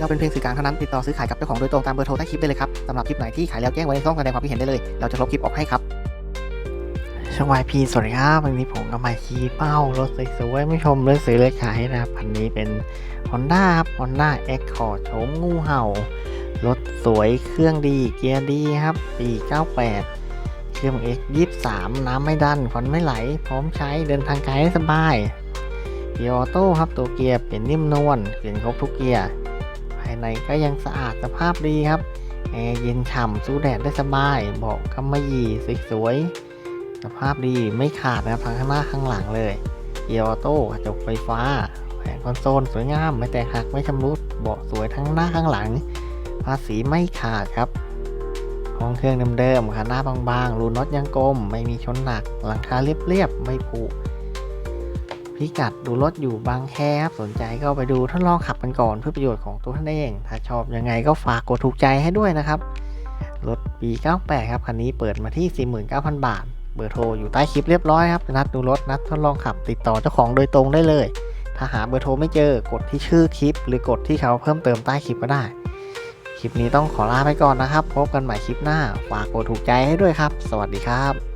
เราเป็นเพียงสื่อกลางเท่านั้นติดต่อซื้อขายกับเจ้าของโดยตรงตามเบอร์โทรใต้คลิปได้เลยครับสำหรับคลิปไหนที่ขายแล้วแจ้งไว้ในช่องแสดงความคิดเห็นได้เลย เราจะลบคลิปออกให้ครับช่องวายพีสวัสดีครับวันนี้ผมก็มาขี่เป้ารถสวยๆไม่ชมเลยซื้อเลยขายนะครับคันนี้เป็น Honda ครับ Honda Accord โฉมงูเห่ารถสวยเครื่องดีเกียร์ดีครับปี98 เครื่อง X 23 น้ำไม่ดันควันไม่ไหล พร้อมใช้เดินทางไกลได้สบายเกียร์ออโต้ครับตัวเกียร์เปลี่ยนนิ่มนวลเปลี่ยนครบทุกเกียร์ายในก็ยังสะอาดสภาพดีครับแอร์เย็นฉ่ำสู้แดดได้สบายเบาะกำมะหยี่สวยๆสภาพดีไม่ขาดนะครับทั้งข้างหน้าข้างหลังเลยเกียร์ออโต้กระจกไฟฟ้าแผงคอนโซลสวยงามไม่แตกหักไม่ชำรุดเบาะสวยทั้งหน้าข้างหลัง ภาษีไม่ขาดครับห้องเครื่องเดิมๆคันหน้าบางๆรูน็อตยังกลม ไม่มีชนหนัก หลังคาเรียบๆไม่ผุ พิกัดดูรถอยู่บางแคครับสนใจก็ไปดูทดลองขับกันก่อนเพื่อประโยชน์ของตัวท่านเอง ถ้าชอบยังไงก็ฝากกดถูกใจให้ด้วยนะครับ รถปี98ครับคันนี้เปิดมาที่ 49,000 บาท เบอร์โทรอยู่ใต้คลิปเรียบร้อยครับนัดดูรถนัดทดลองขับติดต่อเจ้าของโดยตรงได้เลย ถ้าหาเบอร์โทรไม่เจอกดที่ชื่อคลิป หรือกดที่เขาเพิ่มเติมใต้คลิปก็ได้ คลิปนี้ต้องขอลาไปก่อนนะครับ พบกันใหม่คลิปหน้าฝากกดถูกใจให้ด้วยครับ สวัสดีครับ